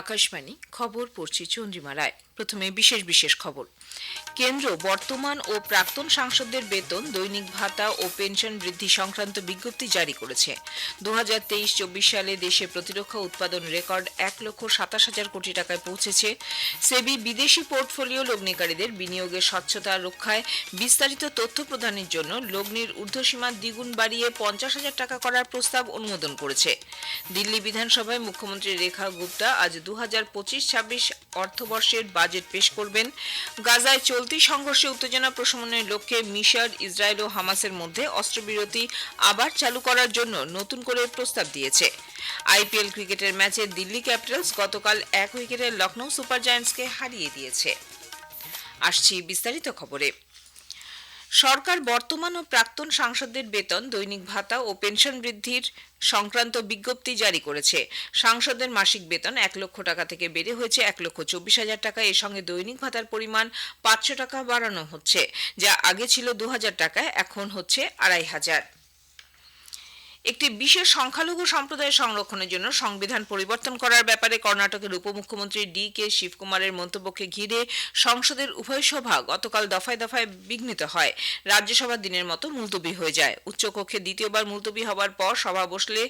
আকাশবাণী খবর পড়ছি চন্দ্রিমা রায়। প্রথমে বিশেষ বিশেষ খবর। কেন্দ্র বর্তমান ও প্রাক্তন সাংসদদের বেতন, দৈনিক ভাতা ও পেনশন বৃদ্ধি সংক্রান্ত বিজ্ঞপ্তি জারি করেছে। দু হাজার তেইশ চব্বিশ সালে দেশে প্রতিরক্ষা উৎপাদন রেকর্ড এক লক্ষ সাতাশ হাজার কোটি টাকায় পৌঁছেছে। সেবি বিদেশি পোর্টফোলিও লগ্নিকারীদের বিনিয়োগের স্বচ্ছতা রক্ষায় বিস্তারিত তথ্য প্রদানের জন্য লগ্নির ঊর্ধ্বসীমা দ্বিগুণ বাড়িয়ে পঞ্চাশ হাজার টাকা করার প্রস্তাব অনুমোদন করেছে। দিল্লি বিধানসভায় মুখ্যমন্ত্রী রেখা গুপ্তা আজ দু হাজার পঁচিশ ছাব্বিশ অর্থবর্ষের বাজেট পেশ করবেন। গাজায় চলতি সংঘর্ষে উত্তেজনা প্রশমনের লক্ষ্যে মিশর, ইসরায়েল ও হামাসের মধ্যে অস্ত্রবিরতি আবার চালু করার জন্য নতুন করে প্রস্তাব দিয়েছে। আইপিএল ক্রিকেটের ম্যাচে দিল্লি ক্যাপিটালস গতকাল এক উইকেটে লখনৌ সুপার জায়ান্টসকে হারিয়ে দিয়েছে। আসছি বিস্তারিত খবরে। সরকার বর্তমান ও প্রাক্তন সাংসদদের বেতন, দৈনিক ভাতা ও পেনশন বৃদ্ধির সংক্রান্ত বিজ্ঞপ্তি জারি করেছে। সাংসদের মাসিক বেতন এক লক্ষ টাকা থেকে বেড়ে হয়েছে এক লক্ষ চব্বিশ হাজার টাকা। এর সঙ্গে দৈনিক ভাতার পরিমাণ পাঁচশো টাকা বাড়ানো হচ্ছে, যা আগে ছিল দু হাজার টাকা এখন হচ্ছে আড়াই হাজার। একটি বিশেষ সংখ্যালঘু সম্প্রদায়ের সংরক্ষণের জন্য সংবিধান পরিবর্তন করার ব্যাপারে কর্ণাটকের উপমুখ্যমন্ত্রী ডি কে শিবকুমারের মন্তব্যকে ঘিরে সংসদের উভয় সভা গতকাল দফায় দফায় বিঘ্নিত হয়। রাজ্যসভা দিনের মতো মুলতবি হয়ে যায়। উচ্চকক্ষে দ্বিতীয়বার মুলতবি হবার পর সভা বসলে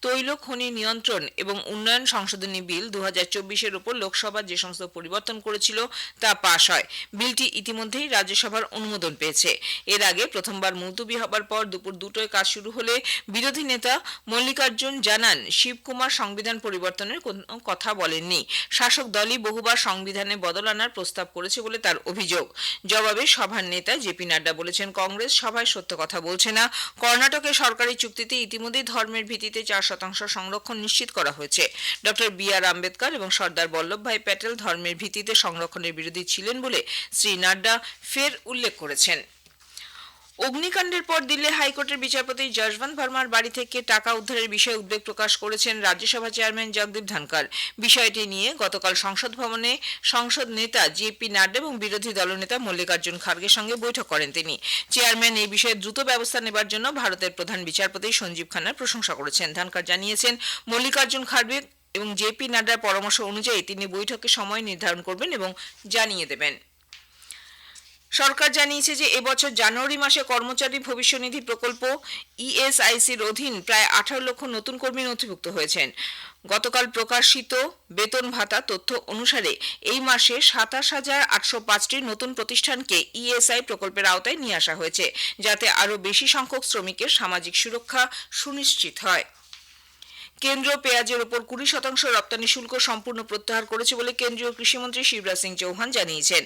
তৈল, খনি নিয়ন্ত্রণ এবং উন্নয়ন সংশোধনী বিল দু হাজার চব্বিশের উপর লোকসভা যে সমস্ত পরিবর্তন করেছিল তা পাশ হয়। বিলটি ইতিমধ্যেই রাজ্যসভার অনুমোদন পেয়েছে। এর আগে প্রথমবার মুলতবি হবার পর দুপুর দুটোয় কাজ শুরু হলে বিরোধী নেতা মল্লিকার্জুন জানান, শিবকুমার সংবিধান পরিবর্তনের কোনো কথা বলেননি। শাসক দলই বহুবার সংবিধানে বদল আনার প্রস্তাব করেছে বলে তার অভিযোগ। জবাবে সভার নেতা জেপি নাড্ডা বলেছেন, কংগ্রেস সভায় সত্য কথা বলছে না। কর্ণাটকের সরকারি চুক্তিতে ইতিমধ্যেই ধর্মের ভিত্তিতে চার শতাংশ সংরক্ষণ নিশ্চিত করা হয়েছে। ডক্টর বি আর আম্বেদকর এবং সর্দার বল্লভভাই প্যাটেল ধর্মের ভিত্তিতে সংরক্ষণের বিরোধী ছিলেন বলে শ্রী নাড্ডা ফের উল্লেখ করেছেন। অগ্নিকাণ্ডের পর দিল্লি হাইকোর্টের বিচারপতি যশবন্ত ভার্মার বাড়ি থেকে টাকা উদ্ধারের বিষয়ে উদ্বেগ প্রকাশ করেছেন রাজ্যসভা চেয়ারম্যান জগদীপ ধনকর বিষয়টি নিয়ে গতকাল সংসদ ভবনে সংসদ নেতা জেপি নাড্ডা এবং বিরোধী দলনেতা মল্লিকার্জুন খার্গের সঙ্গে বৈঠক করেন তিনি। চেয়ারম্যান এই বিষয়ে দ্রুত ব্যবস্থা নেবার জন্য ভারতের প্রধান বিচারপতি সঞ্জীব খান্নার প্রশংসা করেছেন। ধনকর জানিয়েছেন, মল্লিকার্জুন খার্গে এবং জেপি নাড্ডার পরামর্শ অনুযায়ী তিনি বৈঠকে সময় নির্ধারণ করবেন এবং জানিয়ে দেবেন। সরকার জানিয়েছে যে এবছর জানুয়ারি মাসে কর্মচারী ভবিষ্যনিধি প্রকল্প ইএসআইসির অধীন প্রায় আঠারো লক্ষ নতুন কর্মী নথিভুক্ত হয়েছেন। গতকাল প্রকাশিত বেতন ভাতা তথ্য অনুসারে এই মাসে সাতাশ হাজার আটশো পাঁচটি নতুন প্রতিষ্ঠানকে ইএসআই প্রকল্পের আওতায় নিয়ে আসা হয়েছে, যাতে আরও বেশি সংখ্যক শ্রমিকের সামাজিক সুরক্ষা সুনিশ্চিত হয়। কেন্দ্র পেঁয়াজের ওপর কুড়ি শতাংশ রপ্তানি শুল্ক সম্পূর্ণ প্রত্যাহার করেছে বলে কেন্দ্রীয় কৃষিমন্ত্রী শিবরাজ সিং চৌহান জানিয়েছেন।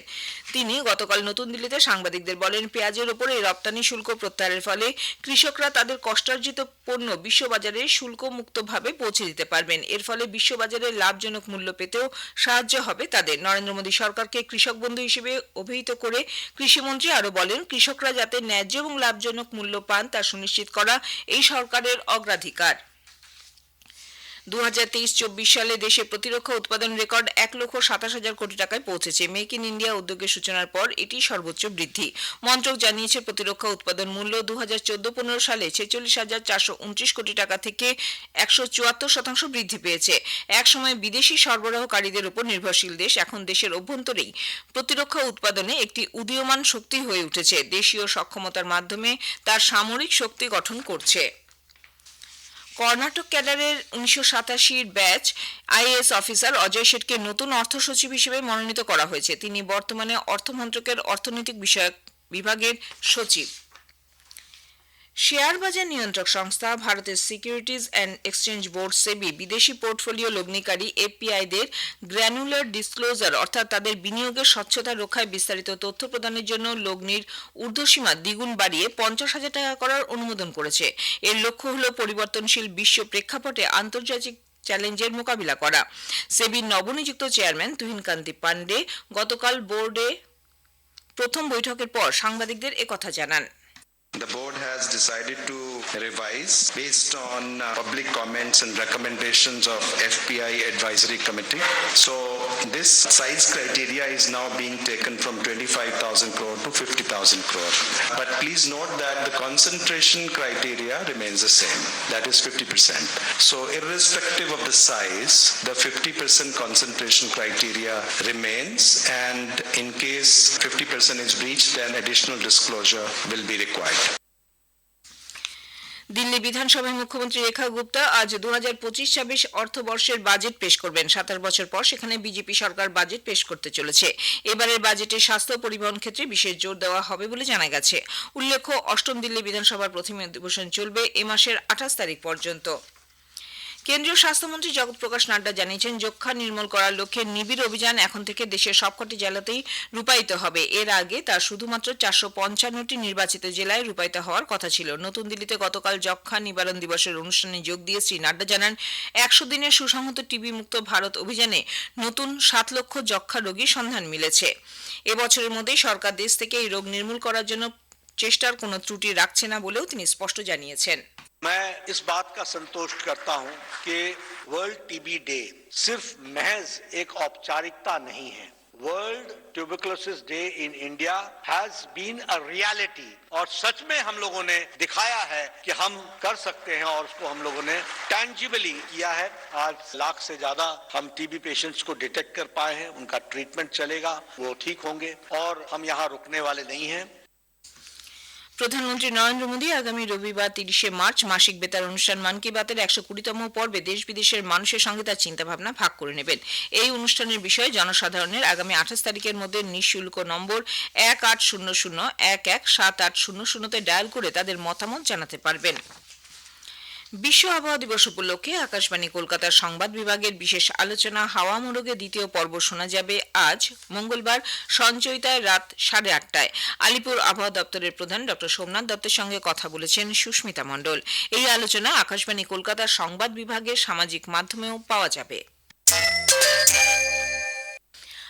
তিনি গতকাল নতুন দিল্লিতে সাংবাদিকদের বলেন, পেঁয়াজের ওপর এই রপ্তানি শুল্ক প্রত্যাহারের ফলে কৃষকরা তাদের কষ্টার্জিত পণ্য বিশ্ববাজারে শুল্কমুক্তভাবে পৌঁছে দিতে পারবেন। এর ফলে বিশ্ববাজারে লাভজনক মূল্য পেতেও সাহায্য হবে তাদের। নরেন্দ্র মোদী সরকারকে কৃষক বন্ধু হিসেবে অভিহিত করে কৃষিমন্ত্রী আরও বলেন, কৃষকরা যাতে ন্যায্য এবং লাভজনক মূল্য পান তা সুনিশ্চিত করা এই সরকারের অগ্রাধিকার। দু হাজার তেইশ চব্বিশ সালে দেশে প্রতিরক্ষা উৎপাদন রেকর্ড এক লক্ষ সাতাশ হাজার কোটি টাকায় পৌঁছেছে। মেক ইন ইন্ডিয়া উদ্যোগের সূচনার পর এটি সর্বোচ্চ বৃদ্ধি। মন্ত্রক জানিয়েছে, প্রতিরক্ষা উৎপাদন মূল্য দু হাজার চোদ্দ পনেরো সালে ছেচল্লিশ হাজার চারশো উনত্রিশ কোটি টাকা থেকে একশো চুয়াত্তর শতাংশ বৃদ্ধি পেয়েছে। একসময় বিদেশি সরবরাহকারীদের উপর নির্ভরশীল দেশ এখন দেশের অভ্যন্তরেই প্রতিরক্ষা উৎপাদনে একটি উদীয়মান শক্তি হয়ে উঠেছে। দেশীয় সক্ষমতার মাধ্যমে তার সামরিক শক্তি গঠন করছে। কর্ণাটক ক্যাডারের উনিশশো সাতাশির ব্যাচ আইএএস অফিসার অজয় শেঠকে নতুন অর্থ সচিব হিসেবে মনোনীত করা হয়েছে। তিনি বর্তমানে অর্থমন্ত্রকের অর্থনৈতিক বিষয়ক বিভাগের সচিব। শেয়ার বাজার নিয়ন্ত্রক সংস্থা, ভারতের securities and exchange board SEBI বিদেশি পোর্টফোলিও লগ্নিকারী এফপিআইদের গ্র্যানুলার ডিসক্লোজার অর্থাৎ তাদের বিনিয়োগের স্বচ্ছতা রক্ষায় বিস্তারিত তথ্য প্রদানের জন্য লগ্নির ঊর্ধ্বসীমা দ্বিগুণ বাড়িয়ে পঞ্চাশ হাজার টাকা করার অনুমোদন করেছে। এর লক্ষ্য হল পরিবর্তনশীল বিশ্ব প্রেক্ষাপটে আন্তর্জাতিক চ্যালেঞ্জের মোকাবিলা করা। সেবির নবনিযুক্ত চেয়ারম্যান তুহিনকান্তি পান্ডে গতকাল বোর্ডে প্রথম বৈঠকের পর সাংবাদিকদের একথা জানান। The board has decided to revise based on uh, public comments and recommendations of FPI Advisory Committee. So this size criteria is now being taken from 25,000 crore to 50,000 crore. But please note that the concentration criteria remains the same. That is 50%. So irrespective of the size, the 50% concentration criteria remains and in case 50% is breached, then additional disclosure will be required. Delhi বিধানসভায় মুখ্যমন্ত্রী রেখা গুপ্তা আজ দু হাজার পঁচিশ ছাব্বিশ অর্থবর্ষের budget পেশ করবেন। সাতাশ বছর পর সেখানে বিজেপি সরকার বাজেট পেশ করতে চলেছে। এবারের বাজেটে স্বাস্থ্য পরিবহন ক্ষেত্রে বিশেষ জোর দেওয়া হবে বলে জানা গেছে। উল্লেখ্য, অষ্টম দিল্লি বিধানসভার প্রথম অধিবেশন চলবে এ মাসের আঠাশ তারিখ পর্যন্ত। কেন্দ্রীয় স্বাস্থ্যমন্ত্রী জগৎ প্রকাশ নাড্ডা জানিয়েছেন যক্ষা নির্মূল করার লক্ষ্যে নিবিড় অভিযান এখন থেকে দেশের সবকটি জেলাতেই রূপায়িত হবে। এর আগে তা শুধুমাত্র চারশো পঞ্চান্নটি নির্বাচিত জেলায় রূপায়িত হওয়ার কথা ছিল। নতুন দিল্লিতে গতকাল যক্ষা নিবারণ দিবসের অনুষ্ঠানে যোগ দিয়ে শ্রী নাড্ডা জানান, একশো দিনের সুসংহত টিবি মুক্ত ভারত অভিযানে নতুন সাত লক্ষ যক্ষা রোগীর সন্ধান মিলেছে। এবছরের মধ্যেই সরকার দেশ থেকে এই রোগ নির্মূল করার জন্য চেষ্টার কোনো ত্রুটি রাখছে না বলেও তিনি স্পষ্ট জানিয়েছেন। मैं इस बात का संतोष करता हूँ कि वर्ल्ड टीबी डे सिर्फ़ महज एक औपचारिकता नहीं है। World tuberculosis day in India has been a reality और सच में हम लोगों ने दिखाया है कि हम कर सकते हैं और उसको हम लोगों ने टेंजिबली किया है। आज लाख से ज़्यादा हम टीबी पेशेंट्स को डिटेक्ट कर पाए हैं, उनका ट्रीटमेंट चलेगा, वो ठीक होंगे। और हम यहाँ रुकने वाले नहीं हैं। প্রধানমন্ত্রী নরেন্দ্র মোদী আগামী রবিবার তিরিশে মার্চ মাসিক বেতার অনুষ্ঠান মান কি বাতের একশো কুড়িতম পর্বে দেশ বিদেশের মানুষের সঙ্গে তার চিন্তাভাবনা ভাগ করে নেবেন। এই অনুষ্ঠানের বিষয়ে জনসাধারণের আগামী আঠাশ তারিখের মধ্যে নিঃশুল্ক নম্বর এক আট শূন্য শূন্য, এক এক সাত আট শূন্য শূন্যতে ডায়াল করে তাদের মতামত জানাতে পারবেন। বিশ্ব আবহাওয়া দিবস উপলক্ষে আকাশবাণী কলকাতার সংবাদ বিভাগের বিশেষ আলোচনা, হাওয়া মোড়কে দ্বিতীয় পর্ব শোনা যাবে আজ, মঙ্গলবার সঞ্চয়িতায় রাত সাড়ে আটটায়। আলিপুর আবহাওয়া দপ্তরের প্রধান ডক্টর সোমনাথ দত্তের সঙ্গে কথা বলেছেন সুস্মিতা মণ্ডল। এই আলোচনা আকাশবাণী কলকাতার সংবাদ বিভাগের সামাজিক মাধ্যমেও পাওয়া যাবে।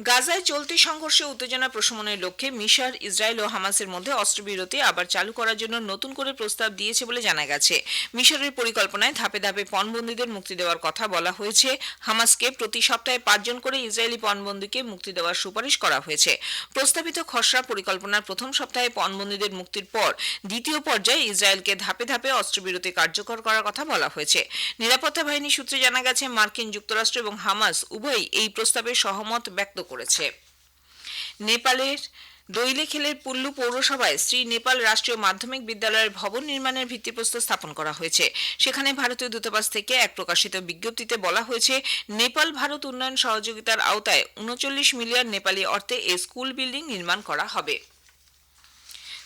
গাজায় চলতি সংঘর্ষে উত্তেজনা প্রশমনের লক্ষ্যে মিশর, ইসরায়েল ও হামাসের মধ্যে অস্ত্রবিরতি আবার চালু করার জন্য নতুন করে প্রস্তাব দিয়েছে বলে জানা গেছে। মিশরের পরিকল্পনায় ধাপে ধাপে পণবন্দীদের মুক্তি দেওয়ার কথা বলা হয়েছে। হামাসকে প্রতি সপ্তাহে পাঁচজন করে ইসরায়েলি পণবন্দীকে মুক্তি দেওয়ার সুপারিশ করা হয়েছে। প্রস্তাবিত খসড়া পরিকল্পনার প্রথম সপ্তাহে পণবন্দীদের মুক্তির পর দ্বিতীয় পর্যায়ে ইসরায়েলকে ধাপে ধাপে অস্ত্রবিরতি কার্যকর করার কথা বলা হয়েছে। নিরাপত্তা বাহিনী সূত্রে জানা গেছে, মার্কিন যুক্তরাষ্ট্র এবং হামাস উভয়ই এই প্রস্তাবে সহমত ব্যক্ত করেছে। নেপালের দৈলেখেলের পুল্লু পৌরসভায় শ্রী নেপাল রাষ্ট্রীয় মাধ্যমিক বিদ্যালয়ের ভবন নির্মাণের ভিত্তিপ্রস্তর স্থাপন করা হয়েছে। সেখানে ভারতীয় দূতাবাস থেকে এক প্রকাশিত বিজ্ঞপ্তিতে বলা হয়েছে, নেপাল ভারত উন্নয়ন সহযোগিতার আওতায় উনচল্লিশ মিলিয়ন নেপালি অর্থে এই স্কুল বিল্ডিং নির্মাণ করা হবে।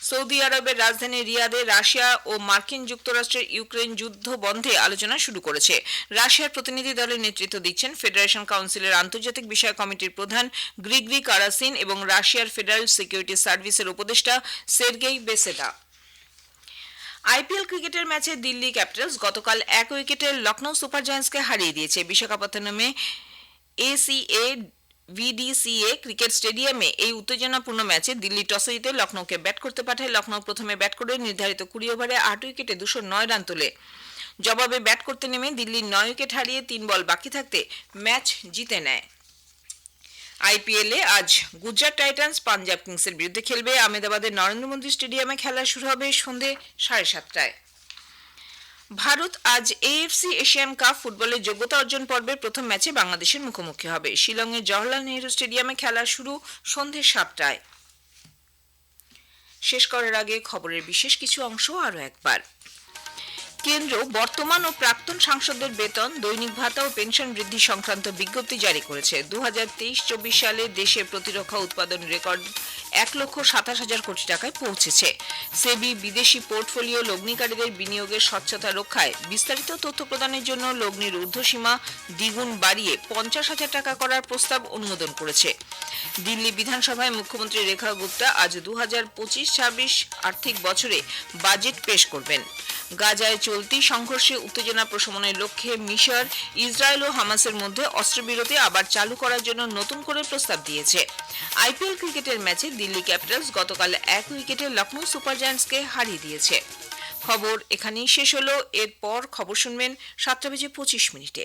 সৌদি আরবের রাজধানী রিয়াদে রাশিয়া ও মার্কিন যুক্তরাষ্ট্রের ইউক্রেন যুদ্ধ বন্ধে আলোচনা শুরু করেছে। রাশিয়ার প্রতিনিধি দলের নেতৃত্ব দিচ্ছেন ফেডারেশন কাউন্সিলের আন্তর্জাতিক বিষয় কমিটির প্রধান গ্রিগরি কারাসিন এবং রাশিয়ার ফেডারেল সিকিউরিটি সার্ভিসের উপদেষ্টা সের্গেই বেসেদা। আইপিএল ক্রিকেটের ম্যাচে দিল্লি ক্যাপিটালস গতকাল এক উইকেটে লখনৌ সুপার জায়ান্টসকে হারিয়ে দিয়েছে। বিশাখাপত্তনমে এসিএ ভিডিসিএ ক্রিকেট স্টেডিয়ামে এই উত্তেজনাপূর্ণ ম্যাচে দিল্লি টসে জিতে লখনৌকে ব্যাট করতে পাঠায় লখনৌ প্রথমে ব্যাট করে নির্ধারিত কুড়ি ওভারে আট উইকেটে দুশো নয় রান তোলে। জবাবে ব্যাট করতে নেমে দিল্লির নয় উইকেট হারিয়ে তিন বল বাকি থাকতে ম্যাচ জিতে নেয়। আইপিএলে আজ গুজরাট টাইটান্স পাঞ্জাব কিংসের বিরুদ্ধে খেলবে আহমেদাবাদের নরেন্দ্র মোদী স্টেডিয়ামে খেলা শুরু হবে সন্ধে সাড়ে সাতটায়। ভারত আজ এএফসি এশিয়ান কাপ ফুটবলের যোগ্যতা অর্জন পর্বের প্রথম ম্যাচে বাংলাদেশের মুখোমুখি হবে। শিলংয়ের জওহরলাল নেহরু স্টেডিয়ামে খেলা শুরু সন্ধে সাতটায়। শেষ করার আগে খবরের বিশেষ কিছু অংশ আরও একবার। কেন্দ্র বর্তমান ও প্রাক্তন সাংসদদের বেতন, দৈনিক ভাতা ও পেনশন বৃদ্ধি সংক্রান্ত বিজ্ঞপ্তি জারি করেছে। দু হাজার সালে দেশে প্রতিরক্ষা উৎপাদন রেকর্ড এক লক্ষ সাতাশ হাজার কোটি টাকায় পৌঁছেছে। সেবি, বিদেশি পোর্টফোলিও লগ্নিকারীদের বিনিয়োগের স্বচ্ছতা রক্ষায় বিস্তারিত তথ্য প্রদানের জন্য লগ্নির ঊর্ধ্বসীমা দ্বিগুণ বাড়িয়ে পঞ্চাশ হাজার টাকা করার প্রস্তাব অনুমোদন করেছে। দিল্লি বিধানসভায় মুখ্যমন্ত্রী রেখা গুপ্তা আজ দু হাজার পঁচিশ ছাব্বিশ আর্থিক বছরে বাজেট পেশ করবেন। গাজায় চলতি সংঘর্ষে উত্তেজনা প্রশমনের লক্ষ্যে মিশর, ইসরায়েল ও হামাসের মধ্যে অস্ত্রবিরতি আবার চালু করার জন্য নতুন করে প্রস্তাব দিয়েছে। আইপিএল ক্রিকেটের ম্যাচে দিল্লি ক্যাপিটালস গতকাল এক উইকেটে লখনৌ সুপার জায়ান্টসকে হারিয়ে দিয়েছে। খবর এখানেই শেষ হলো। এরপর খবর শুনবেন সাতটা বেজে পঁচিশ মিনিটে।